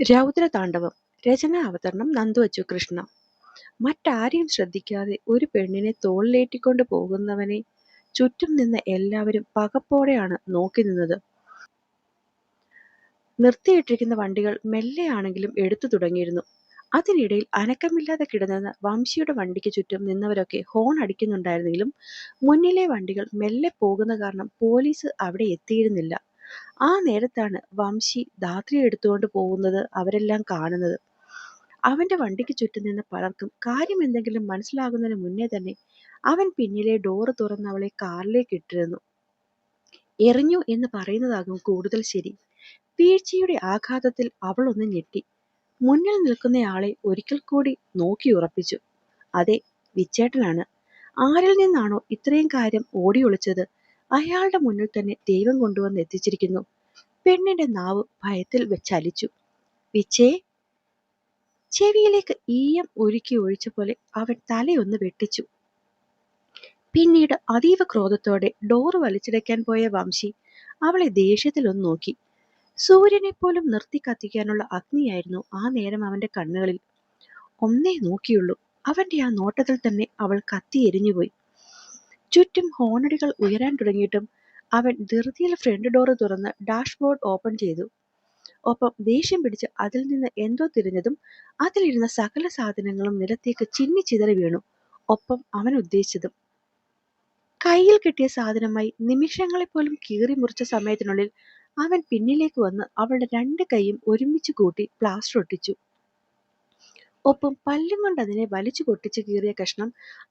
രൗദ്രതാണ്ഡവം. രചന അവതരണം നന്ദുവച്ചു കൃഷ്ണ. മറ്റാരെയും ശ്രദ്ധിക്കാതെ ഒരു പെണ്ണിനെ തോളിലേറ്റിക്കൊണ്ട് പോകുന്നവനെ ചുറ്റും നിന്ന എല്ലാവരും പകപ്പോടെയാണ് നോക്കി നിന്നത്. നിർത്തിയിട്ടിരിക്കുന്ന വണ്ടികൾ മെല്ലെയാണെങ്കിലും എടുത്തു തുടങ്ങിയിരുന്നു. അതിനിടയിൽ അനക്കമില്ലാതെ കിടന്നിരുന്ന വംശിയുടെ വണ്ടിക്ക് ചുറ്റും നിന്നവരൊക്കെ ഹോൺ അടിക്കുന്നുണ്ടായിരുന്നെങ്കിലും മുന്നിലെ വണ്ടികൾ മെല്ലെ പോകുന്ന കാരണം പോലീസ് അവിടെ എത്തിയിരുന്നില്ല. ആ നേരത്താണ് വംശി ധാത്രി എടുത്തുകൊണ്ട് പോകുന്നത് അവരെല്ലാം കാണുന്നത്. അവന്റെ വണ്ടിക്ക് ചുറ്റും നിന്ന് പലർക്കും കാര്യം എന്തെങ്കിലും മനസ്സിലാകുന്നതിന് മുന്നേ തന്നെ അവൻ പിന്നിലെ ഡോറ് തുറന്ന് അവളെ കാറിലേക്ക് ഇട്ടിരുന്നു. എറിഞ്ഞു എന്ന് പറയുന്നതാകും കൂടുതൽ ശരി. വീഴ്ചയുടെ ആഘാതത്തിൽ അവൾ ഒന്ന് ഞെട്ടി. മുന്നിൽ നിൽക്കുന്നയാളെ ഒരിക്കൽ കൂടി നോക്കി ഉറപ്പിച്ചു. അതെ വിച്ചേട്ടനാണ്. ആരിൽ നിന്നാണോ ഇത്രയും കാര്യം ഓടി ഒളിച്ചത്? അയാളുടെ മുന്നിൽ തന്നെ ദൈവം കൊണ്ടുവന്ന് എത്തിച്ചിരിക്കുന്നു. പെണ്ണിന്റെ നാവ് ഭയത്തിൽ വെച്ചലിച്ചു. വിച്ചേ ചെവിയിലേക്ക് ഈയം ഒരുക്കി ഒഴിച്ച പോലെ അവൻ തലയൊന്ന് വെട്ടിച്ചു. പിന്നീട് അതീവ ക്രോധത്തോടെ ഡോറ് വലിച്ചിടയ്ക്കാൻ പോയ വംശി അവളെ ദേഷ്യത്തിലൊന്ന് നോക്കി. സൂര്യനെ പോലും നിർത്തി കത്തിക്കാനുള്ള അഗ്നിയായിരുന്നു ആ നേരം അവന്റെ കണ്ണുകളിൽ. ഒന്നേ നോക്കിയുള്ളൂ. അവന്റെ ആ നോട്ടത്തിൽ തന്നെ അവൾ കത്തി എരിഞ്ഞുപോയി. ചുറ്റും ഹോണടികൾ ഉയരാൻ തുടങ്ങിയിട്ടും അവൻ ധൃതിയിൽ ഫ്രണ്ട് ഡോറ് തുറന്ന് ഡാഷ്ബോർഡ് ഓപ്പൺ ചെയ്തു. ഒപ്പം ദേഷ്യം പിടിച്ച് അതിൽ നിന്ന് എന്തോ തിരിഞ്ഞതും അതിലിരുന്ന സകല സാധനങ്ങളും നിലത്തേക്ക് ചിന്നി ചിതറി വീണു. ഒപ്പം അവൻ ഉദ്ദേശിച്ചതും കയ്യിൽ കിട്ടിയ സാധനമായി നിമിഷങ്ങളെ പോലും കീറി മുറിച്ച സമയത്തിനുള്ളിൽ അവൻ പിന്നിലേക്ക് വന്ന് അവളുടെ രണ്ട് കൈയും ഒരുമിച്ച് കൂട്ടി പ്ലാസ്റ്റർ ഒട്ടിച്ചു. ഒപ്പം പല്ലും കൊണ്ട് അതിനെ വലിച്ചു പൊട്ടിച്ച് കീറിയ കഷ്ണം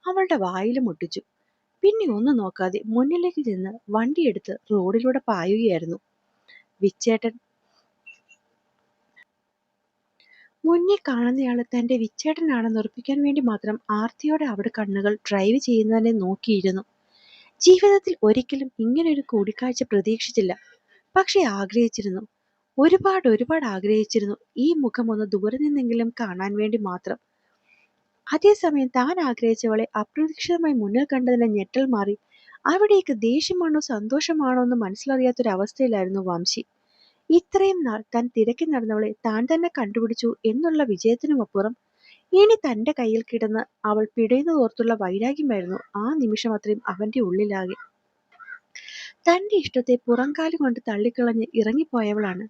അവളുടെ വായിലും ഒട്ടിച്ചു. പിന്നെ ഒന്നും നോക്കാതെ മുന്നിലേക്ക് ചെന്ന് വണ്ടിയെടുത്ത് റോഡിലൂടെ പായുകയായിരുന്നു. വിച്ചേട്ടൻ മുന്നിൽ കാണുന്നയാൾ തന്റെ വിച്ചേട്ടനാണെന്ന് ഉറപ്പിക്കാൻ വേണ്ടി മാത്രം ആർത്തിയോടെ അവിടെ കണ്ണുകൾ ഡ്രൈവ് ചെയ്യുന്നതിനെ നോക്കിയിരുന്നു. ജീവിതത്തിൽ ഒരിക്കലും ഇങ്ങനൊരു കൂടിക്കാഴ്ച പ്രതീക്ഷിച്ചില്ല. പക്ഷെ ആഗ്രഹിച്ചിരുന്നു. ഒരുപാട് ഒരുപാട് ആഗ്രഹിച്ചിരുന്നു. ഈ മുഖം ഒന്ന് ദൂരെ നിന്നെങ്കിലും കാണാൻ വേണ്ടി മാത്രം. അതേസമയം താൻ ആഗ്രഹിച്ചവളെ അപ്രതീക്ഷിതമായി മുന്നിൽ കണ്ടതിന്റെ ഞെട്ടൽ മാറി. അവിടേക്ക് ദേഷ്യമാണോ സന്തോഷമാണോ എന്ന് മനസ്സിലറിയാത്തൊരവസ്ഥയിലായിരുന്നു വംശി. ഇത്രയും നാൾ താൻ തിരക്കി നടന്നവളെ താൻ തന്നെ കണ്ടുപിടിച്ചു എന്നുള്ള വിജയത്തിനുമപ്പുറം ഇനി തന്റെ കയ്യിൽ കിടന്ന് അവൾ പിടയുന്നതോർത്തുള്ള വൈരാഗ്യമായിരുന്നു ആ നിമിഷം അത്രയും അവന്റെ ഉള്ളിലാകെ. തന്റെ ഇഷ്ടത്തെ പുറംകാലി കൊണ്ട് തള്ളിക്കളഞ്ഞ് ഇറങ്ങിപ്പോയവളാണ്.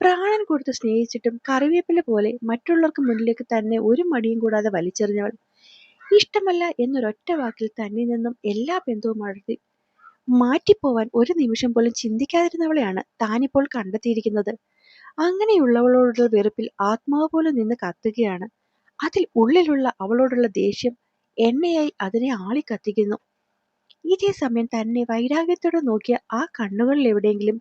പ്രാണൻ കൊടുത്ത് സ്നേഹിച്ചിട്ടും കറിവേപ്പില പോലെ മറ്റുള്ളവർക്ക് മുന്നിലേക്ക് തന്നെ ഒരു മടിയും കൂടാതെ വലിച്ചെറിഞ്ഞവൾ. ഇഷ്ടമല്ല എന്നൊരൊറ്റ വാക്കിൽ തന്നിൽ നിന്നും എല്ലാ ബന്ധവും അടർത്തി മാറ്റിപ്പോവാൻ ഒരു നിമിഷം പോലും ചിന്തിക്കാതിരുന്നവളെയാണ് താനിപ്പോൾ കണ്ടെത്തിയിരിക്കുന്നത്. അങ്ങനെയുള്ളവളോടുള്ള വെറുപ്പിൽ ആത്മാവ് പോലും നിന്ന് കത്തുകയാണ്. അതിൽ ഉള്ളിലുള്ള അവളോടുള്ള ദേഷ്യം എണ്ണയായി അതിനെ ആളിക്കത്തിക്കുന്നു. ഇതേ സമയം തന്നെ വൈരാഗ്യത്തോടെ നോക്കിയ ആ കണ്ണുകളിൽ എവിടെയെങ്കിലും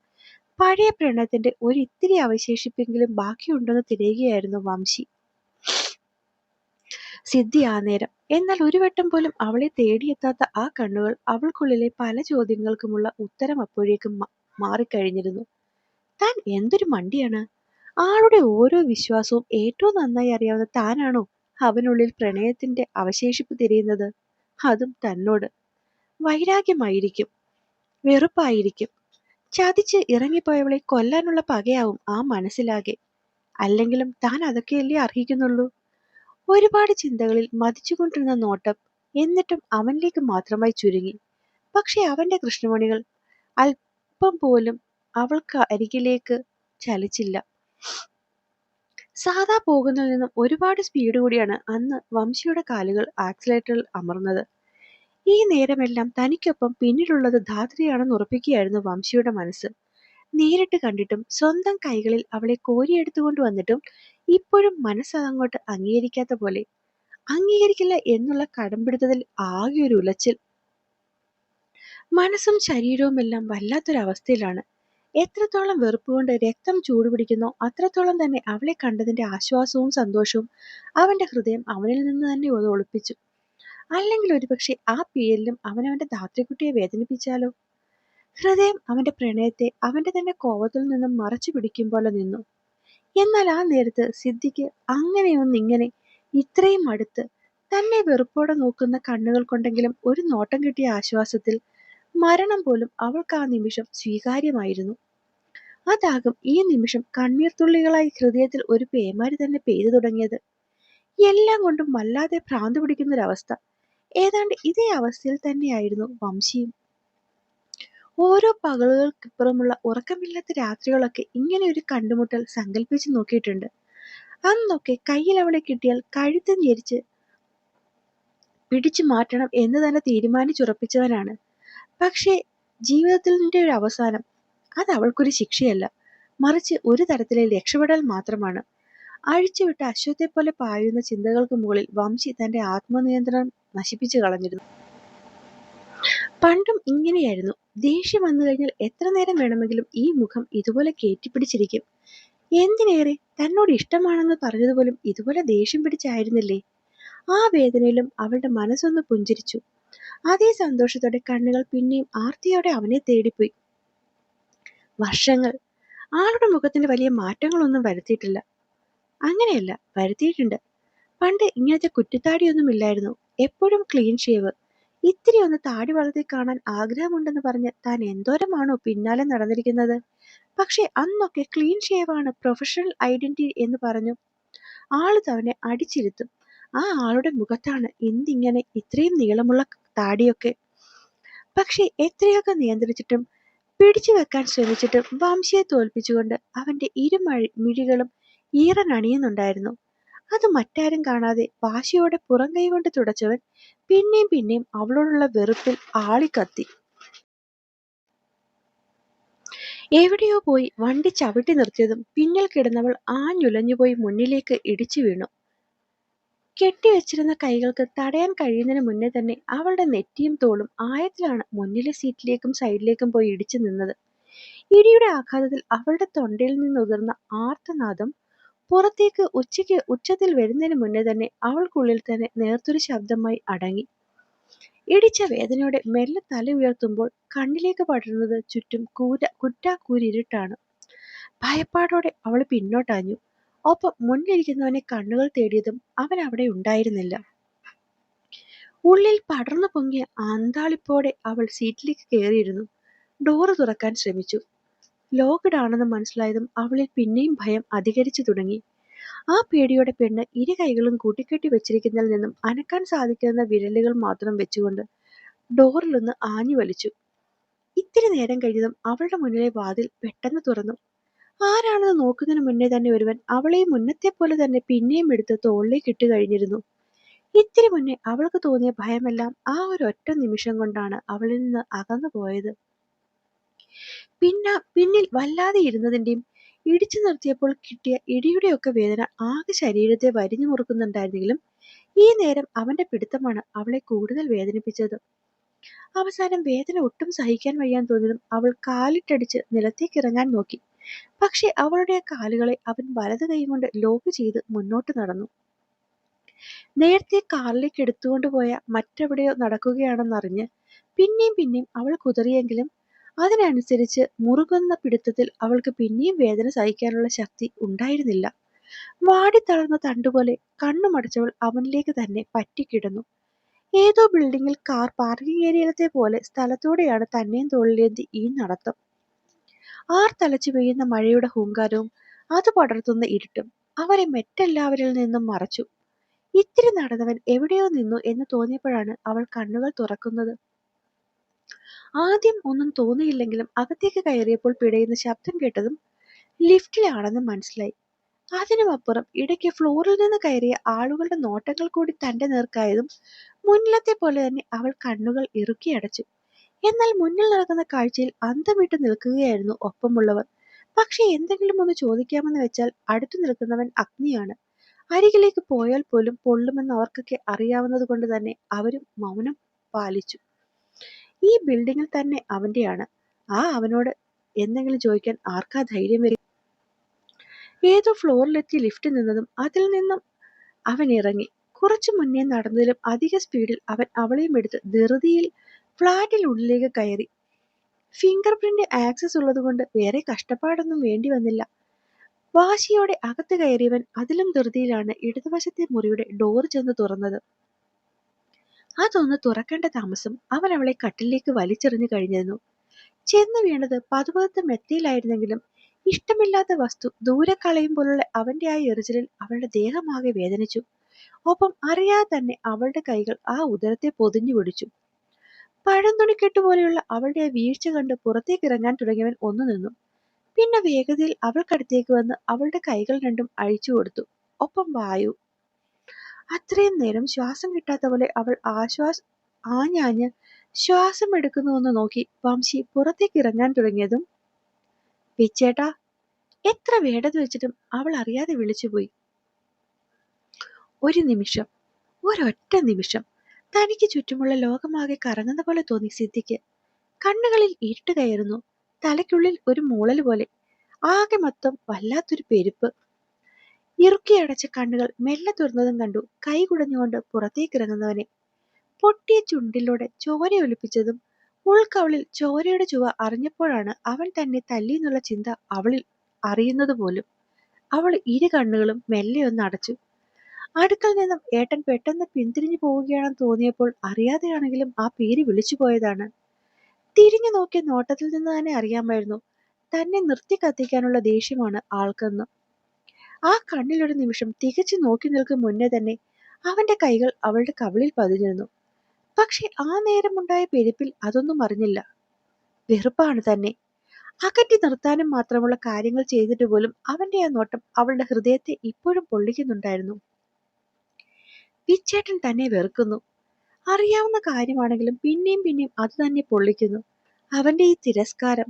പഴയ പ്രണയത്തിന്റെ ഒരു ഇത്തിരി അവശേഷിപ്പെങ്കിലും ബാക്കിയുണ്ടെന്ന് തിരയുകയായിരുന്നു വംശി. സിദ്ധി ആ നേരം. എന്നാൽ ഒരു വട്ടം പോലും അവളെ തേടിയെത്താത്ത ആ കണ്ണുകൾ അവൾക്കുള്ളിലെ പല ചോദ്യങ്ങൾക്കുമുള്ള ഉത്തരം അപ്പോഴേക്കും മാറിക്കഴിഞ്ഞിരുന്നു. താൻ എന്തൊരു മണ്ടിയാണ്? ആളുടെ ഓരോ വിശ്വാസവും ഏറ്റവും നന്നായി അറിയാവുന്ന താനാണോ അവനുള്ളിൽ പ്രണയത്തിന്റെ അവശേഷിപ്പ് തിരയുന്നത്? അതും തന്നോട്. വൈരാഗ്യമായിരിക്കും. വെറുപ്പായിരിക്കും. ചതിച്ച് ഇറങ്ങിപ്പോയവളെ കൊല്ലാനുള്ള പകയാവും ആ മനസ്സിലാകെ. അല്ലെങ്കിലും താൻ അതൊക്കെയല്ലേ അർഹിക്കുന്നുള്ളൂ? ഒരുപാട് ചിന്തകളിൽ മതിച്ചുകൊണ്ടിരുന്ന നോട്ടം എന്നിട്ടും അവനിലേക്ക് മാത്രമായി ചുരുങ്ങി. പക്ഷെ അവന്റെ കൃഷ്ണമണികൾ അല്പം പോലും അവൾക്ക് അരികിലേക്ക് ചലിച്ചില്ല. സാധാ പോകുന്നതിൽ നിന്നും ഒരുപാട് സ്പീഡ് കൂടിയാണ് അന്ന് വംശിയുടെ കാലുകൾ ആക്സിലേറ്ററിൽ അമർന്നത്. ഈ നേരമെല്ലാം തനിക്കൊപ്പം പിന്നിലുള്ളത് ധാത്രിയാണെന്ന് ഉറപ്പിക്കുകയായിരുന്നു വംശിയുടെ മനസ്സ്. നേരിട്ട് കണ്ടിട്ടും സ്വന്തം കൈകളിൽ അവളെ കോരിയെടുത്തുകൊണ്ട് വന്നിട്ടും ഇപ്പോഴും മനസ്സ് അങ്ങോട്ട് അംഗീകരിക്കാത്ത പോലെ. അംഗീകരിക്കില്ല എന്നുള്ള കടംപിടുത്തത്തിൽ ആകെ ഒരു ഉലച്ചിൽ. മനസ്സും ശരീരവും എല്ലാം വല്ലാത്തൊരവസ്ഥയിലാണ്. എത്രത്തോളം വെറുപ്പ് കൊണ്ട് രക്തം ചൂടുപിടിക്കുന്നോ അത്രത്തോളം തന്നെ അവളെ കണ്ടതിന്റെ ആശ്വാസവും സന്തോഷവും അവന്റെ ഹൃദയം അവനിൽ നിന്ന് തന്നെ ഒളിപ്പിച്ചു. അല്ലെങ്കിൽ ഒരുപക്ഷെ ആ പേരിലും അവനവന്റെ ധാത്രിക്കുട്ടിയെ വേദനിപ്പിച്ചാലോ? ഹൃദയം അവന്റെ പ്രണയത്തെ അവന്റെ തന്നെ കോപത്തിൽ നിന്നും മറച്ചു പിടിക്കും പോലെ നിന്നു. എന്നാൽ ആ നേരത്ത് സിദ്ധിക്ക് അങ്ങനെയൊന്നിങ്ങനെ ഇത്രയും അടുത്ത് തന്നെ വെറുപ്പോടെ നോക്കുന്ന കണ്ണുകൾ കൊണ്ടെങ്കിലും ഒരു നോട്ടം കിട്ടിയ ആശ്വാസത്തിൽ മരണം പോലും അവൾക്ക് ആ നിമിഷം സ്വീകാര്യമായിരുന്നു. അതാകും ഈ നിമിഷം കണ്ണീർ തുള്ളികളായി ഹൃദയത്തിൽ ഒരു പേമാരി തന്നെ പെയ്തു തുടങ്ങിയത്. എല്ലാം കൊണ്ടും വല്ലാതെ ഭ്രാന്ത് പിടിക്കുന്നൊരവസ്ഥ. ഏതാണ്ട് ഇതേ അവസ്ഥയിൽ തന്നെയായിരുന്നു വംശിയും. ഓരോ പകലുകൾക്കിപ്പുറമുള്ള ഉറക്കമില്ലാത്ത രാത്രികളൊക്കെ ഇങ്ങനെ ഒരു കണ്ടുമുട്ടൽ സങ്കല്പിച്ചു നോക്കിയിട്ടുണ്ട്. അന്നൊക്കെ കയ്യിൽ അവളെ കിട്ടിയാൽ കഴുത്ത് ഞെരിച്ച് പിടിച്ചു മാറ്റണം എന്ന് തന്നെ തീരുമാനിച്ചുറപ്പിച്ചവനാണ്. പക്ഷേ ജീവിതത്തിന്റെ ഒരു അവസാനം അത് അവൾക്കൊരു ശിക്ഷയല്ല. മറിച്ച് ഒരു തരത്തിലെ രക്ഷപ്പെടൽ മാത്രമാണ്. അഴിച്ചുവിട്ട അശ്വത്തെ പോലെ പായുന്ന ചിന്തകൾക്ക് മുകളിൽ വംശി തന്റെ ആത്മനിയന്ത്രണം നശിപ്പിച്ചു കളഞ്ഞിരുന്നു. പണ്ടും ഇങ്ങനെയായിരുന്നു. ദേഷ്യം വന്നു കഴിഞ്ഞാൽ എത്ര നേരം വേണമെങ്കിലും ഈ മുഖം ഇതുപോലെ കയറ്റിപ്പിടിച്ചിരിക്കും എന്തിനേറെ? തന്നോട് ഇഷ്ടമാണെന്ന് പറഞ്ഞതുപോലും ഇതുപോലെ ദേഷ്യം പിടിച്ചായിരുന്നില്ലേ? ആ വേദനയിലും അവളുടെ മനസ്സൊന്ന് പുഞ്ചിരിച്ചു. അതേ സന്തോഷത്തോടെ കണ്ണുകൾ പിന്നെയും ആർത്തിയോടെ അവനെ തേടിപ്പോയി. വർഷങ്ങൾ. ആളുടെ മുഖത്തിന് വലിയ മാറ്റങ്ങളൊന്നും വരുത്തിയിട്ടില്ല. അങ്ങനെയല്ല വരുത്തിയിട്ടുണ്ട്. പണ്ട് ഇങ്ങനത്തെ കുറ്റിത്താടിയൊന്നും ഇല്ലായിരുന്നു. എപ്പോഴും ക്ലീൻ ഷേവ് ഇത്തിരി ഒന്ന് താടി വളർത്തി കാണാൻ ആഗ്രഹമുണ്ടെന്ന് പറഞ്ഞ് താൻ എന്തോരമാണോ പിന്നാലെ നടന്നിരിക്കുന്നത്. പക്ഷേ അന്നൊക്കെ ക്ലീൻ ഷേവാണ് പ്രൊഫഷണൽ ഐഡന്റിറ്റി എന്ന് പറഞ്ഞു. ആൾ തവനെ അടിച്ചിരുത്തും. ആ ആളുടെ മുഖത്താണ് എന്തിങ്ങനെ ഇത്രയും നീളമുള്ള താടിയൊക്കെ. പക്ഷേ എത്രയൊക്കെ നിയന്ത്രിച്ചിട്ടും പിടിച്ചു വെക്കാൻ ശ്രമിച്ചിട്ടും വംശിയെ തോൽപ്പിച്ചുകൊണ്ട് അവന്റെ ഇരു മഴി മിഴികളും ഈറനണിയുന്നുണ്ടായിരുന്നു അത് മറ്റാരും കാണാതെ വാശിയോടെ പുറം കൈ കൊണ്ട് തുടച്ചവൻ പിന്നെയും പിന്നെയും അവളോടുള്ള വെറുപ്പിൽ ആളിക്കത്തി. എവിടെയോ പോയി വണ്ടി ചവിട്ടി നിർത്തിയതും പിന്നിൽ കിടന്നവൾ ആഞ്ഞുലഞ്ഞുപോയി മുന്നിലേക്ക് ഇടിച്ചു വീണു. കെട്ടിവെച്ചിരുന്ന കൈകൾക്ക് തടയാൻ കഴിയുന്നതിന് മുന്നേ തന്നെ അവളുടെ നെറ്റിയും തോളും ആയത്തിലാണ് മുന്നിലെ സീറ്റിലേക്കും സൈഡിലേക്കും പോയി ഇടിച്ചു നിന്നത്. ഇടിയുടെ ആഘാതത്തിൽ അവളുടെ തൊണ്ടയിൽ നിന്നുതിർന്ന ആർത്തനാദം പുറത്തേക്ക് ഉച്ചയ്ക്ക് ഉച്ചത്തിൽ വരുന്നതിന് മുന്നേ തന്നെ അവൾക്കുള്ളിൽ തന്നെ നേർത്തൊരു ശബ്ദമായി അടങ്ങി. ഇടിച്ച വേദനയോടെ മെല്ലെ തല ഉയർത്തുമ്പോൾ കണ്ണിലേക്ക് പടരുന്നത് ചുറ്റും കൂര കുറ്റാക്കൂരിരുട്ടാണ്. ഭയപ്പാടോടെ അവൾ പിന്നോട്ടാഞ്ഞു. ഒപ്പം മുന്നിലിരിക്കുന്നവനെ കണ്ണുകൾ തേടിയതും അവൻ അവിടെ ഉണ്ടായിരുന്നില്ല. ഉള്ളിൽ പടർന്നു പൊങ്ങിയ ആന്താളിപ്പോടെ അവൾ സീറ്റിലേക്ക് കയറിയിരുന്നു. ഡോറ് തുറക്കാൻ ശ്രമിച്ചു. ലോക്ക്ഡ് ആണെന്ന് മനസ്സിലായതും അവളിൽ പിന്നെയും ഭയം അധികരിച്ചു തുടങ്ങി. ആ പേടിയോടെ പെണ്ണ് ഇരു കൈകളും കൂട്ടിക്കെട്ടി വെച്ചിരിക്കുന്നതിൽ നിന്നും അനക്കാൻ സാധിക്കുന്ന വിരലുകൾ മാത്രം വെച്ചുകൊണ്ട് ഡോറിലൊന്ന് ആഞ്ഞു വലിച്ചു. ഇത്തിരി നേരം കഴിഞ്ഞതും അവളുടെ മുന്നിലെ വാതിൽ പെട്ടെന്ന് തുറന്നു. ആരാണെന്ന് നോക്കുന്നതിന് മുന്നേ തന്നെ ഒരുവൻ അവളെ മുന്നത്തെ പോലെ തന്നെ പിന്നെയും എടുത്ത് തോളിലേക്ക് ഇട്ട് കഴിഞ്ഞിരുന്നു. ഇത്തിരി മുന്നേ അവൾക്ക് തോന്നിയ ഭയമെല്ലാം ആ ഒരു ഒറ്റ നിമിഷം കൊണ്ടാണ് അവളിൽ നിന്ന് അകന്നു പോയത് പിന്നെ പിന്നിൽ വല്ലാതെ ഇരുന്നതിന്റെയും ഇടിച്ചു നിർത്തിയപ്പോൾ കിട്ടിയ ഇടിയുടെയൊക്കെ വേദന ആകെ ശരീരത്തെ വരിഞ്ഞു മുറുക്കുന്നുണ്ടായിരുന്നെങ്കിലും ഈ നേരം അവന്റെ പിടുത്തമാണ് അവളെ കൂടുതൽ വേദനിപ്പിച്ചത്. അവസാനം വേദന ഒട്ടും സഹിക്കാൻ വയ്യാൻ തോന്നിയതും അവൾ കാലിട്ടടിച്ച് നിലത്തേക്ക് ഇറങ്ങാൻ നോക്കി. പക്ഷെ അവളുടെ കാലുകളെ അവൻ വലത് കൈ കൊണ്ട് ലോക്ക് ചെയ്ത് മുന്നോട്ട് നടന്നു. നേരത്തെ കാറിലേക്ക് എടുത്തുകൊണ്ടുപോയ മറ്റെവിടെയോ നടക്കുകയാണെന്നറിഞ്ഞ് പിന്നെയും പിന്നെയും അവൾ കുതറിയെങ്കിലും അതിനനുസരിച്ച് മുറുകുന്ന പിടുത്തത്തിൽ അവൾക്ക് പിന്നെയും വേദന സഹിക്കാനുള്ള ശക്തി ഉണ്ടായിരുന്നില്ല. വാടിത്തളർന്ന തണ്ടുപോലെ കണ്ണുമടച്ചവൾ അവനിലേക്ക് തന്നെ പറ്റിക്കിടന്നു. ഏതോ ബിൽഡിങ്ങിൽ കാർ പാർക്കിംഗ് ഏരിയയിലത്തെ പോലെ സ്ഥലത്തൂടെയാണ് തന്നെയും തോളിലേന്തി ഈ നടത്തം. ആർ തലച്ചു പെയ്യുന്ന മഴയുടെ ഹൂങ്കാരവും അത് പടർത്തുന്ന ഇരുട്ടും അവരെ മറ്റെല്ലാവരിൽ നിന്നും മറച്ചു. ഇത്തിരി നടന്നവൻ എവിടെയോ നിന്നു എന്ന് തോന്നിയപ്പോഴാണ് അവൾ കണ്ണുകൾ തുറക്കുന്നത്. ആദ്യം ഒന്നും തോന്നിയില്ലെങ്കിലും അകത്തേക്ക് കയറിയപ്പോൾ പിടയുന്ന ശബ്ദം കേട്ടതും ലിഫ്റ്റിലാണെന്ന് മനസ്സിലായി. അതിനുമപ്പുറം ഇടയ്ക്ക് ഫ്ലോറിൽ നിന്ന് കയറിയ ആളുകളുടെ നോട്ടങ്ങൾ കൂടി തന്റെ നേർക്കായതും മുന്നിലത്തെ പോലെ തന്നെ അവൾ കണ്ണുകൾ ഇറുക്കി അടച്ചു. എന്നാൽ മുന്നിൽ നടക്കുന്ന കാഴ്ചയിൽ അന്തം വിട്ട് നിൽക്കുകയായിരുന്നു ഒപ്പമുള്ളവർ. പക്ഷെ എന്തെങ്കിലും ഒന്ന് ചോദിക്കാമെന്ന് വെച്ചാൽ അടുത്തു നിൽക്കുന്നവൻ അഗ്നിയാണ്. അരികിലേക്ക് പോയാൽ പോലും പൊള്ളുമെന്ന് അവർക്കൊക്കെ അറിയാവുന്നത് കൊണ്ട് തന്നെ അവരും മൗനം പാലിച്ചു. ഈ ബിൽഡിങ്ങിൽ തന്നെ അവന്റെയാണ്. ആ അവനോട് എന്തെങ്കിലും ചോദിക്കാൻ ആർക്കാ ധൈര്യം വരും ഏതോ ഫ്ലോറിലെത്തി ലിഫ്റ്റ് നിന്നതും അതിൽ നിന്നും അവൻ ഇറങ്ങി. കുറച്ചു മുന്നേ നടന്നതിലും അധിക സ്പീഡിൽ അവൻ അവളെയും എടുത്ത് ധൃതിയിൽ ഫ്ലാറ്റിനുള്ളിലേക്ക് കയറി. ഫിംഗർ പ്രിന്റ് ആക്സസ് ഉള്ളതുകൊണ്ട് വേറെ കഷ്ടപ്പാടൊന്നും വേണ്ടി വന്നില്ല. വാശിയോടെ അകത്ത് കയറിയവൻ അതിലും ധൃതിയിലാണ് ഇടതുവശത്തെ മുറിയുടെ ഡോർ ചെന്ന് തുറന്നത്. അതൊന്ന് തുറക്കേണ്ട താമസം അവൻ അവളെ കട്ടിലേക്ക് വലിച്ചെറിഞ്ഞു കഴിഞ്ഞിരുന്നു. ചെന്ന് വീണത് പതുപതുത്ത മെത്തയിലായിരുന്നെങ്കിലും ഇഷ്ടമില്ലാത്ത വസ്തു ദൂരെ കളയുമ്പോഴുള്ള അവന്റെ ആ എറിച്ചിലിൽ അവളുടെ ദേഹമാകെ വേദനിച്ചു. ഒപ്പം അറിയാതെ തന്നെ അവളുടെ കൈകൾ ആ ഉദരത്തെ പൊതിഞ്ഞു പിടിച്ചു. പഴന്തുണിക്കെട്ട് പോലെയുള്ള അവളുടെ ആ വീഴ്ച കണ്ട് പുറത്തേക്ക് ഇറങ്ങാൻ തുടങ്ങിയവൻ ഒന്നു നിന്നു. പിന്നെ വേഗതയിൽ അവൾക്കടുത്തേക്ക് വന്ന് അവളുടെ കൈകൾ രണ്ടും അഴിച്ചു കൊടുത്തു. ഒപ്പം വായു അത്രയും നേരം ശ്വാസം കിട്ടാത്ത പോലെ അവൾ ആശ്വാസ ആഞ്ഞാഞ്ഞ് ശ്വാസം എടുക്കുന്നുവെന്ന് നോക്കി വംശി പുറത്തേക്ക് ഇറങ്ങാൻ തുടങ്ങിയതും പിച്ചേട്ടാ എത്ര വേണ്ടത് വെച്ചിട്ടും അവൾ അറിയാതെ വിളിച്ചുപോയി ഒരു നിമിഷം ഒരൊറ്റ നിമിഷം. തനിക്ക് ചുറ്റുമുള്ള ലോകമാകെ കറങ്ങുന്ന പോലെ തോന്നി സിദ്ധിക്ക്. കണ്ണുകളിൽ ഇരുട്ട് കയറുന്നു. തലയ്ക്കുള്ളിൽ ഒരു മൂളൽ പോലെ. ആകെ മൊത്തം വല്ലാത്തൊരു പെരുപ്പ്. ഇറുക്കിയടച്ച കണ്ണുകൾ മെല്ലെ തുറന്നതും കണ്ടു. കൈ കുടഞ്ഞുകൊണ്ട് പുറത്തേക്കിറങ്ങുന്നവനെ പൊട്ടിയ ചുണ്ടിലൂടെ ചോര ഒലിപ്പിച്ചതും ഉൾക്കവളിൽ ചോരയുടെ ചുവ അറിഞ്ഞപ്പോഴാണ് അവൻ തന്നെ തല്ലിയെന്നുള്ള ചിന്ത അവളിൽ അറിയുന്നത് പോലും. അവൾ ഇരു കണ്ണുകളും മെല്ലെ ഒന്ന് അടച്ചു. അടുക്കൽ നിന്നും ഏട്ടൻ പെട്ടെന്ന് പിന്തിരിഞ്ഞു പോവുകയാണെന്ന് തോന്നിയപ്പോൾ അറിയാതെയാണെങ്കിലും ആ പേര് വിളിച്ചു പോയതാണ്. തിരിഞ്ഞു നോക്കിയ നോട്ടത്തിൽ നിന്ന് തന്നെ അറിയാമായിരുന്നു. തന്നെ നിർത്തി കത്തിക്കാനുള്ള ദേഷ്യമാണ് ആൾക്കെന്ന്. ആ കണ്ണിലൊരു നിമിഷം തികച്ചു നോക്കി നിൽക്കും മുന്നേ തന്നെ അവന്റെ കൈകൾ അവളുടെ കവിളിൽ പതിഞ്ഞിരുന്നു. പക്ഷെ ആ നേരമുണ്ടായ പെരുപ്പിൽ അതൊന്നും അറിഞ്ഞില്ല. വെറുപ്പാണ് തന്നെ. അകറ്റി നിർത്താനും മാത്രമുള്ള കാര്യങ്ങൾ ചെയ്തിട്ട് പോലും അവന്റെ ആ നോട്ടം അവളുടെ ഹൃദയത്തെ ഇപ്പോഴും പൊള്ളിക്കുന്നുണ്ടായിരുന്നു. പിച്ചേട്ടൻ തന്നെ വെറുക്കുന്നു. അറിയാവുന്ന കാര്യമാണെങ്കിലും പിന്നെയും പിന്നെയും അത് തന്നെ പൊള്ളിക്കുന്നു. അവന്റെ ഈ തിരസ്കാരം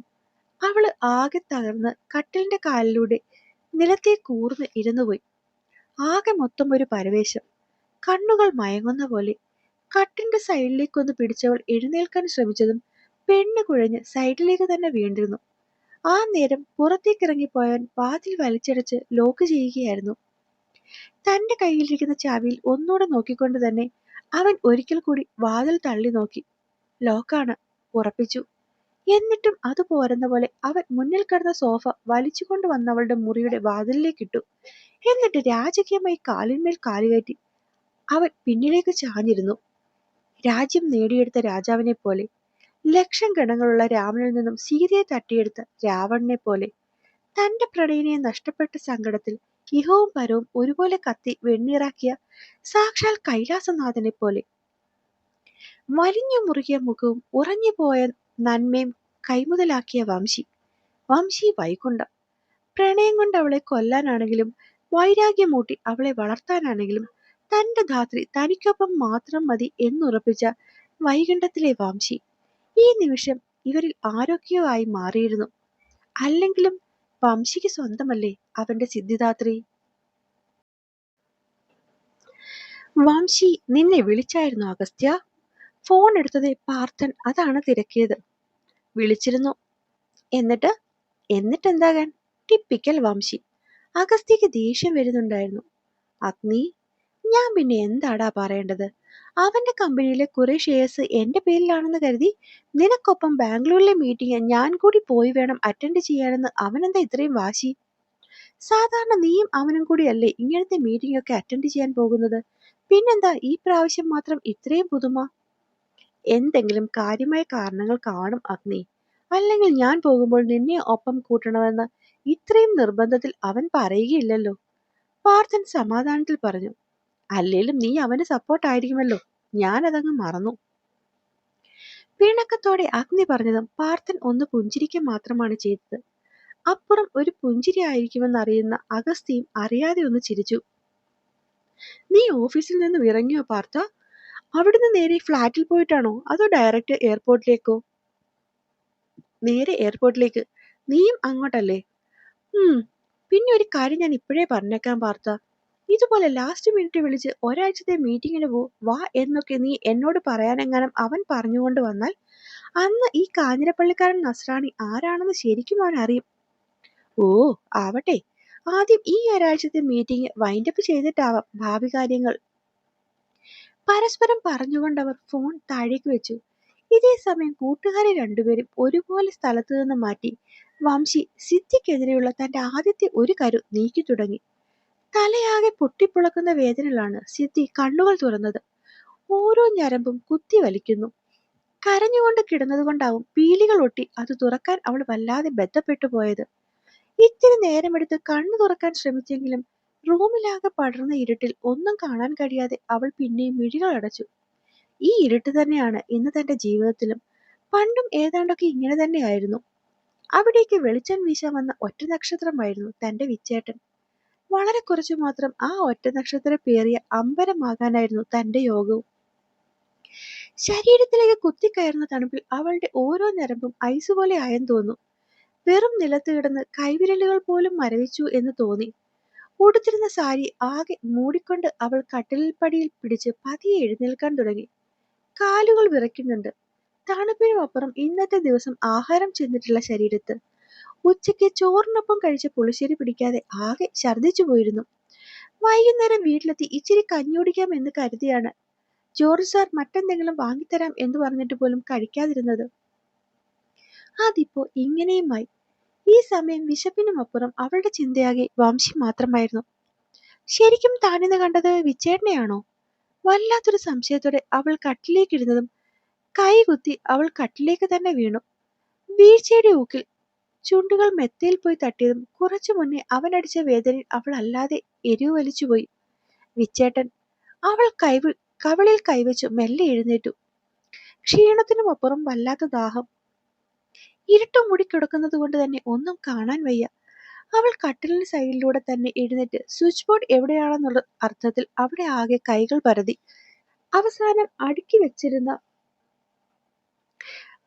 അവൾ ആകെ തകർന്ന് കട്ടിലിന്റെ കാലിലൂടെ നിലത്തെ കൂർന്ന് ഇരുന്നുപോയി. ആകെ മൊത്തം ഒരു പരവേശം. കണ്ണുകൾ മയങ്ങുന്ന പോലെ കട്ടിന്റെ സൈഡിലേക്കൊന്ന് പിടിച്ചവൾ എഴുന്നേൽക്കാൻ ശ്രമിച്ചതും പെണ്ണ് കുഴഞ്ഞ് സൈഡിലേക്ക് തന്നെ വീണ്ടിരുന്നു ആ നേരം പുറത്തേക്ക് പുറത്തേക്കിറങ്ങിപ്പോയവൻ വാതിൽ വലിച്ചടച്ച് ലോക്ക് ചെയ്യുകയായിരുന്നു. തന്റെ കയ്യിലിരിക്കുന്ന ചാവിയിൽ ഒന്നുകൂടെ നോക്കിക്കൊണ്ട് തന്നെ അവൻ ഒരിക്കൽ കൂടി വാതിൽ തള്ളി നോക്കി. ലോക്കാണ്. ഉറപ്പിച്ചു. എന്നിട്ടും അത് പോരെന്ന പോലെ അവൻ മുന്നിൽ കിടന്ന സോഫ വലിച്ചുകൊണ്ട് വന്നവളുടെ മുറിയുടെ വാതിലിലേക്കിട്ടു എന്നിട്ട് രാജകീയമായി കാലിന്മേൽ കാലുകയറ്റി അവൻ പിന്നിലേക്ക് ചാഞ്ഞിരുന്നു. രാജ്യം നേടിയെടുത്ത രാജാവിനെ പോലെ ലക്ഷം ഗണങ്ങളുള്ള രാമനിൽ നിന്നും സീതയെ തട്ടിയെടുത്ത രാവണനെ പോലെ തന്റെ പ്രണയിനെ നഷ്ടപ്പെട്ട സങ്കടത്തിൽ ഇഹവും പരവും ഒരുപോലെ കത്തി വെണ്ണീറാക്കിയ സാക്ഷാൽ കൈലാസനാഥനെ പോലെ വലിഞ്ഞു മുറുകിയ മുഖവും ഉറഞ്ഞുപോയ നന്മയും കൈമുതലാക്കിയ വംശി. വംശി വൈകുണ്ഠം. പ്രണയം കൊണ്ട് അവളെ കൊല്ലാനാണെങ്കിലും വൈരാഗ്യമൂട്ടി അവളെ വളർത്താനാണെങ്കിലും തന്റെ ധാത്രി തനിക്കൊപ്പം മാത്രം മതി എന്നുറപ്പിച്ച വൈകുണ്ഠത്തിലെ വംശി. ഈ നിമിഷം ഇവരിൽ ആയി മാറിയിരുന്നു. അല്ലെങ്കിലും വംശിക്ക് സ്വന്തമല്ലേ അവന്റെ സിദ്ധിദാത്രി? വംശി നിന്നെ വിളിച്ചായിരുന്നു അഗസ്ത്യ? ഫോൺ എടുത്തത് പാർത്ഥൻ. അതാണ് തിരക്കിയത്. വിളിച്ചിരുന്നു. എന്നിട്ട്? എന്നിട്ട് എന്താകാൻ ടിപ്പിക്കൽ വംശി. അഗസ്ത്യക്ക് ദേഷ്യം വരുന്നുണ്ടായിരുന്നു. അഗ്നി ഞാൻ പിന്നെ എന്താടാ പറയേണ്ടത്? അവന്റെ കമ്പനിയിലെ കുറെ ഷെയർസ് എന്റെ പേരിലാണെന്ന് കരുതി നിനക്കൊപ്പം ബാംഗ്ലൂരിലെ മീറ്റിംഗ് ഞാൻ കൂടി പോയി വേണം അറ്റൻഡ് ചെയ്യാനെന്ന് അവനെന്താ ഇത്രയും വാശി? സാധാരണ നീയും അവനും കൂടിയല്ലേ ഇങ്ങനത്തെ മീറ്റിംഗ് ഒക്കെ അറ്റൻഡ് ചെയ്യാൻ പോകുന്നത്? പിന്നെന്താ ഈ പ്രാവശ്യം മാത്രം ഇത്രയും പുതുമ? എന്തെങ്കിലും കാര്യമായ കാരണങ്ങൾ കാണും അഗ്നി. അല്ലെങ്കിൽ ഞാൻ പോകുമ്പോൾ നിന്നെ ഒപ്പം കൂട്ടണമെന്ന് ഇത്രയും നിർബന്ധത്തിൽ അവൻ പറയുകയില്ലല്ലോ. പാർത്ഥൻ സമാധാനത്തിൽ പറഞ്ഞു അല്ലേലും നീ അവന് സപ്പോർട്ട് ആയിരിക്കുമല്ലോ. ഞാൻ അതങ്ങ് മറന്നു. പിണക്കത്തോടെ അഗ്നി പറഞ്ഞതും പാർത്ഥൻ ഒന്ന് പുഞ്ചിരിക്കുക മാത്രമാണ് ചെയ്തത്. അപ്പുറം ഒരു പുഞ്ചിരി ആയിരിക്കുമെന്ന് അറിയുന്ന അഗസ്തിയും അറിയാതെ ഒന്ന് ചിരിച്ചു. നീ ഓഫീസിൽ നിന്നും ഇറങ്ങിയോ പാർത്ഥ? അവിടുന്ന് നേരെ ഫ്ലാറ്റിൽ പോയിട്ടാണോ? അതോ ഡയറക്റ്റ് എയർപോർട്ടിലേക്കോ നേരെ എയർപോർട്ടിലേക്ക് നീയും അങ്ങോട്ടല്ലേ? ഉം. പിന്നെ ഒരു കാര്യം ഞാൻ ഇപ്പോഴേ പറഞ്ഞേക്കാൻ പാർത്ത ഇതുപോലെ ലാസ്റ്റ് മിനിറ്റ് വിളിച്ച് ഒരാഴ്ചത്തെ മീറ്റിങ്ങിന് പോ വാ എന്നൊക്കെ നീ എന്നോട് പറയാനെങ്ങാനും അവൻ പറഞ്ഞുകൊണ്ട് വന്നാൽ അന്ന് ഈ കാഞ്ഞിരപ്പള്ളിക്കാരൻ നസ്രാണി ആരാണെന്ന് ശരിക്കും അവൻ അറിയും. ഓ ആവട്ടെ. ആദ്യം ഈ ഒരാഴ്ചത്തെ മീറ്റിംഗ് വൈൻഡപ്പ് ചെയ്തിട്ടാവാം ഭാവി കാര്യങ്ങൾ പരസ്പരം പറഞ്ഞുകൊണ്ട് അവർ ഫോൺ താഴേക്ക് വെച്ചു. ഇതേ സമയം കൂട്ടുകാരെ രണ്ടുപേരും ഒരുപോലെ സ്ഥലത്തു നിന്ന് മാറ്റി. വംശി സിദ്ധിക്കെതിരെയുള്ള തന്റെ ആദ്യത്തെ ഒരു കരു നീക്കി തുടങ്ങി. തലയാകെ പൊട്ടിപ്പുളക്കുന്ന വേദനയിലാണ് സിദ്ധി കണ്ണുകൾ തുറന്നത്. ഓരോ ഞരമ്പും കുത്തി വലിക്കുന്നു. കരഞ്ഞുകൊണ്ട് കിടന്നതുകൊണ്ടാവും പീലികൾ ഒട്ടി അത് തുറക്കാൻ അവൾ വല്ലാതെ ബന്ധപ്പെട്ടു പോയത് ഇത്തിരി നേരമെടുത്ത് കണ്ണു തുറക്കാൻ ശ്രമിച്ചെങ്കിലും റൂമിലാകെ പടർന്ന ഇരുട്ടിൽ ഒന്നും കാണാൻ കഴിയാതെ അവൾ പിന്നെയും മിഴികൾ അടച്ചു. ഈ ഇരുട്ട് തന്നെയാണ് ഇന്ന് തന്റെ ജീവിതത്തിലും പണ്ടും ഏതാണ്ടൊക്കെ ഇങ്ങനെ തന്നെയായിരുന്നു. അവിടേക്ക് വെളിച്ചം വീശാൻ വന്ന ഒറ്റ നക്ഷത്രമായിരുന്നു തന്റെ വിച്ചേട്ടൻ. വളരെ കുറച്ചു മാത്രം ആ ഒറ്റ നക്ഷത്രം പേറിയ അമ്പരമാകാനായിരുന്നു തന്റെ യോഗവും. ശരീരത്തിലേക്ക് കുത്തിക്കയറുന്ന തണുപ്പിൽ അവളുടെ ഓരോ ഞരമ്പും ഐസ് പോലെ ആയെന്ന് തോന്നുന്നു. വെറും നിലത്ത് കിടന്ന് കൈവിരലുകൾ പോലും മരവിച്ചു എന്ന് തോന്നി. ഉടുത്തിരുന്ന സാരി ആകെ മൂടിക്കൊണ്ട് അവൾ കട്ടിലിൽ പടിയിൽ പിടിച്ച് പതിയെ എഴുന്നേൽക്കാൻ തുടങ്ങി. കാലുകൾ വിറയ്ക്കുന്നുണ്ട്. തണുപ്പിനും അപ്പുറം ഇന്നത്തെ ദിവസം ആഹാരം ചെന്നിട്ടുള്ള ശരീരത്ത്. ഉച്ചയ്ക്ക് ചോറിനൊപ്പം കഴിച്ച പുളിശ്ശേരി പിടിക്കാതെ ആകെ ഛർദ്ദിച്ചു പോയിരുന്നു. വൈകുന്നേരം വീട്ടിലെത്തി ഇച്ചിരി കഞ്ഞി കുടിക്കാം എന്ന് കരുതിയാണ്. ജോർജ് സാർ മറ്റെന്തെങ്കിലും വാങ്ങിത്തരാം എന്ന് പറഞ്ഞിട്ട് പോലും കഴിക്കാതിരുന്നത്. അതിപ്പോ ഇങ്ങനെയുമായി. ഈ സമയം വിശപ്പിനും അപ്പുറം അവളുടെ ചിന്തയാകെ വംശി മാത്രമായിരുന്നു. ശരിക്കും താനിന്ന് കണ്ടത് വിച്ചേട്ടനെയാണോ? വല്ലാത്തൊരു സംശയത്തോടെ അവൾ കട്ടിലേക്ക് ഇരുന്നതും കൈ കുത്തി അവൾ കട്ടിലേക്ക് തന്നെ വീണു. വീഴ്ചയുടെ ഊക്കിൽ ചുണ്ടുകൾ മെത്തയിൽ പോയി തട്ടിയതും കുറച്ചു മുന്നേ അവൻ അടിച്ച വേദനയിൽ അവൾ അല്ലാതെ എരിവ് വലിച്ചുപോയി. വിച്ചേട്ടൻ അവൾ കൈവി കവളിൽ കൈവച്ചു മെല്ലെ എഴുന്നേറ്റു. ക്ഷീണത്തിനുമപ്പുറം വല്ലാത്ത ദാഹം ഇരുട്ട് കൊണ്ട് തന്നെ ഒന്നും കാണാൻ വയ്യ. അവൾ കട്ടിലിന് സൈഡിലൂടെ തന്നെ എഴുന്നേറ്റ് സ്വിച്ച് ബോർഡ് എവിടെയാണെന്നുള്ള അർത്ഥത്തിൽ അവിടെ ആകെ കൈകൾ പരതി. അവസാനം അടുക്കി വെച്ചിരുന്ന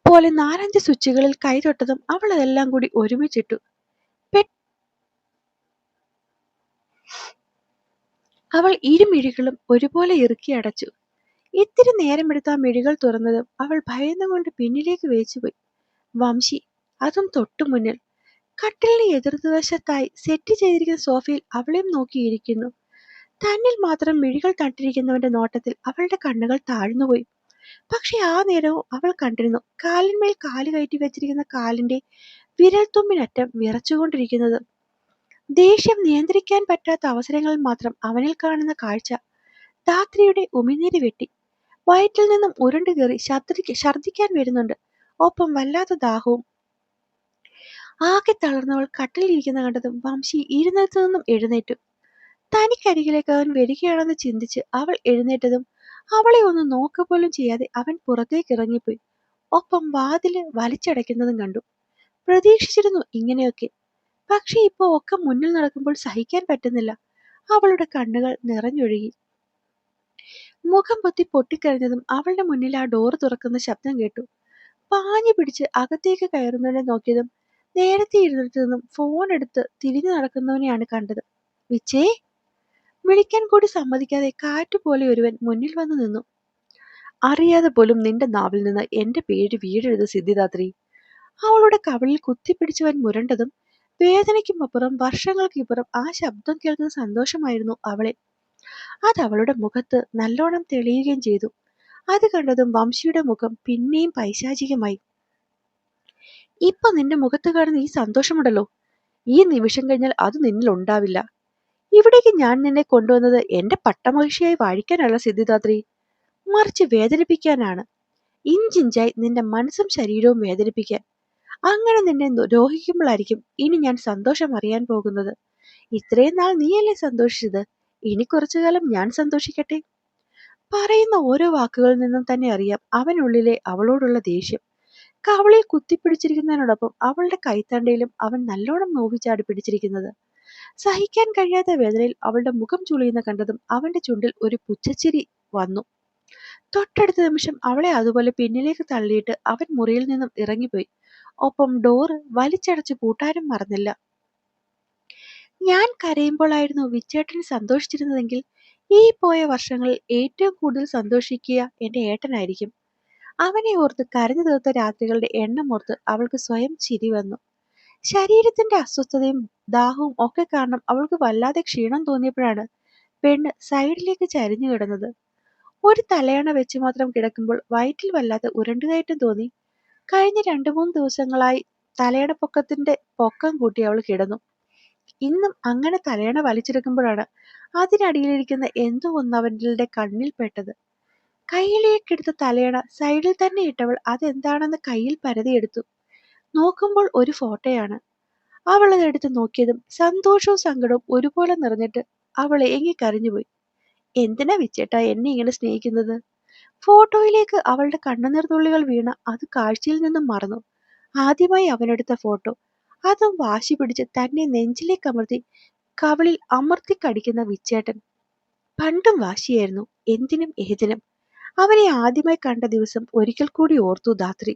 പോലെ നാലഞ്ച് സ്വിച്ചുകളിൽ കൈ തൊട്ടതും അവൾ അതെല്ലാം കൂടി ഒരുമിച്ചിട്ടു. അവൾ ഇരുമിഴികളും ഒരുപോലെ ഇറുക്കി അടച്ചു. ഇത്തിരി നേരമെടുത്ത് ആ മിഴികൾ തുറന്നതും അവൾ ഭയന്നുകൊണ്ട് പിന്നിലേക്ക് വേച്ചുപോയി വംശി അതും തൊട്ടു മുന്നിൽ. കട്ടിലിന് എതിർവശത്തായി സെറ്റ് ചെയ്തിരിക്കുന്ന സോഫയിൽ അവളെയും നോക്കിയിരിക്കുന്നു തന്നിൽ മാത്രം മിഴികൾ തട്ടിരിക്കുന്നവന്റെ നോട്ടത്തിൽ അവളുടെ കണ്ണുകൾ താഴ്ന്നുപോയി പക്ഷെ ആ നേരവും അവൾ കണ്ടിരുന്നു കാലിന്മേൽ കാൽ കയറ്റി വെച്ചിരിക്കുന്ന കാലിന്റെ വിരൽത്തുമ്പിനറ്റം വിറച്ചുകൊണ്ടിരിക്കുന്നത്. ദേഷ്യം നിയന്ത്രിക്കാൻ പറ്റാത്ത അവസരങ്ങളിൽ മാത്രം അവനിൽ കാണുന്ന കാഴ്ച. ധാത്രിയുടെ ഉമിനീര് വെട്ടി. വയറ്റിൽ നിന്നും ഉരുണ്ടു കയറി ഛർദ്ദി ഛർദ്ദിക്കാൻ വരുന്നുണ്ട്. ഒപ്പം വല്ലാത്ത ദാഹവും. ആകെ തളർന്നവൾ കട്ടിലിരിക്കുന്ന കണ്ടതും വംശി ഇരുന്നിടത്തു നിന്നും എഴുന്നേറ്റു. തനിക്കരികിലേക്ക് അവൻ വരികയാണെന്ന് ചിന്തിച്ച് അവൾ എഴുന്നേറ്റതും അവളെ ഒന്ന് നോക്ക പോലും ചെയ്യാതെ അവൻ പുറത്തേക്ക് ഇറങ്ങിപ്പോയി. ഒപ്പം വാതിൽ വലിച്ചടയ്ക്കുന്നതും കണ്ടു. പ്രതീക്ഷിച്ചിരുന്നു ഇങ്ങനെയൊക്കെ. പക്ഷെ ഇപ്പോ ഒക്കെ മുന്നിൽ നടക്കുമ്പോൾ സഹിക്കാൻ പറ്റുന്നില്ല. അവളുടെ കണ്ണുകൾ നിറഞ്ഞൊഴുകി. മുഖം പൊത്തി പൊട്ടിക്കരഞ്ഞതും അവളുടെ മുന്നിൽ ആ ഡോറ് തുറക്കുന്ന ശബ്ദം കേട്ടു. പാഞ്ഞു പിടിച്ച് അകത്തേക്ക് കയറുന്നവനെ നോക്കിയതും നേരത്തെ ഇരുന്നിടത്തു നിന്നും ഫോൺ എടുത്ത് തിരിഞ്ഞു നടക്കുന്നവനെയാണ് കണ്ടത്. വിച്ചേ വിളിക്കാൻ കൂടി സമ്മതിക്കാതെ കാറ്റുപോലെ ഒരുവൻ മുന്നിൽ വന്നു നിന്നു. അറിയാതെ പോലും നിന്റെ നാവിൽ നിന്ന് എന്റെ പേര് വീഴരുത് സിദ്ധിദാത്രി. അവളുടെ കവളിൽ കുത്തിപ്പിടിച്ചവൻ മുരണ്ടതും വേദനയ്ക്കും അപ്പുറം വർഷങ്ങൾക്കിപ്പുറം ആ ശബ്ദം കേൾക്കുന്ന സന്തോഷമായിരുന്നു അവളെ അത് അവളുടെ മുഖത്ത് നല്ലോണം തെളിയുകയും ചെയ്തു. അത് കണ്ടതും വംശിയുടെ മുഖം പിന്നെയും പൈശാചികമായി. ഇപ്പൊ നിന്റെ മുഖത്ത് കാണുന്ന ഈ സന്തോഷമുണ്ടല്ലോ. ഈ നിമിഷം കഴിഞ്ഞാൽ അത് നിന്നിൽ ഉണ്ടാവില്ല. ഇവിടേക്ക് ഞാൻ നിന്നെ കൊണ്ടുവന്നത് എന്റെ പട്ടമഹിഷിയായി വാഴിക്കാനല്ല സിദ്ധിദാത്രി. മറിച്ച് വേദനിപ്പിക്കാനാണ്. ഇഞ്ചിഞ്ചായി നിന്റെ മനസ്സും ശരീരവും വേദനിപ്പിക്കാൻ. അങ്ങനെ നിന്നെ ദ്രോഹിക്കുമ്പോഴായിരിക്കും ഇനി ഞാൻ സന്തോഷം അറിയാൻ പോകുന്നത്. ഇത്രയും നാൾ നീയല്ലേ സന്തോഷിച്ചത്? ഇനി കുറച്ചു കാലം ഞാൻ സന്തോഷിക്കട്ടെ? പറയുന്ന ഓരോ വാക്കുകളിൽ നിന്നും തന്നെ അറിയാം അവനുള്ളിലെ അവളോടുള്ള ദേഷ്യം. കവളിൽ കുത്തിപ്പിടിച്ചിരിക്കുന്നതിനോടൊപ്പം അവളുടെ കൈത്തണ്ടയിലും അവൻ നല്ലോണം നോവിച്ചാടി പിടിച്ചിരിക്കുന്നത്. സഹിക്കാൻ കഴിയാത്ത വേദനയിൽ അവളുടെ മുഖം ചുളിയുന്ന കണ്ടതും അവന്റെ ചുണ്ടിൽ ഒരു പുച്ഛച്ചിരി വന്നു. തൊട്ടടുത്ത നിമിഷം അവളെ അതുപോലെ പിന്നിലേക്ക് തള്ളിയിട്ട് അവൻ മുറിയിൽ നിന്നും ഇറങ്ങിപ്പോയി. ഒപ്പം ഡോറ് വലിച്ചടച്ച് പൂട്ടാനും മറന്നില്ല. ഞാൻ കരയുമ്പോഴായിരുന്നു വിച്ചേട്ടൻ സന്തോഷിച്ചിരുന്നതെങ്കിൽ ഈ പോയ വർഷങ്ങളിൽ ഏറ്റവും കൂടുതൽ സന്തോഷിക്കുക എന്റെ ഏട്ടനായിരിക്കും. അവനെ ഓർത്ത് കരഞ്ഞു തീർത്ത രാത്രികളുടെ എണ്ണം ഓർത്ത് അവൾക്ക് സ്വയം ചിരി വന്നു. ശരീരത്തിന്റെ അസ്വസ്ഥതയും ദാഹവും ഒക്കെ കാരണം അവൾക്ക് വല്ലാതെ ക്ഷീണം തോന്നിയപ്പോഴാണ് പെണ്ണ് സൈഡിലേക്ക് ചരിഞ്ഞു കിടന്നത്. ഒരു തലയണ വെച്ച് മാത്രം കിടക്കുമ്പോൾ വയറ്റിൽ വല്ലാത്ത ഉരുണ്ടുകയറ്റം തോന്നി. കഴിഞ്ഞ രണ്ടു മൂന്ന് ദിവസങ്ങളായി തലയണ പൊക്കത്തിന്റെ പൊക്കം കൂട്ടി അവൾ കിടന്നു. ഇന്നും അങ്ങനെ തലയണ വലിച്ചെടുക്കുമ്പോഴാണ് അതിനടിയിലിരിക്കുന്ന എന്തോ ഒന്ന് അവന്റെ കണ്ണിൽ പെട്ടത് കയ്യിലേക്കെടുത്ത തലയണ സൈഡിൽ തന്നെ ഇട്ടവൾ അതെന്താണെന്ന് കയ്യിൽ പരതിയെടുത്തു. നോക്കുമ്പോൾ ഒരു ഫോട്ടോയാണ്. അവൾ അതെടുത്ത് നോക്കിയതും സന്തോഷവും സങ്കടവും ഒരുപോലെ നിറഞ്ഞിട്ട് അവൾ ഏങ്ങിക്കരഞ്ഞുപോയി എന്തിനാ വിച്ചേട്ടാ എന്നെ ഇങ്ങനെ സ്നേഹിക്കുന്നത്? ഫോട്ടോയിലേക്ക് അവളുടെ കണ്ണുനീർ തുള്ളികൾ വീണ അത് കാഴ്ചയിൽ നിന്നും മറന്നു. ആദ്യമായി അവനെടുത്ത ഫോട്ടോ അതും വാശി പിടിച്ച് തന്നെ നെഞ്ചിലേക്ക് അമർത്തി കവളിൽ അമർത്തി കടിക്കുന്ന വിച്ചേട്ടൻ. പണ്ടും വാശിയായിരുന്നു എന്തിനും ഏതിനും. അവനെ ആദ്യമായി കണ്ട ദിവസം ഒരിക്കൽ കൂടി ഓർത്തു ധാത്രി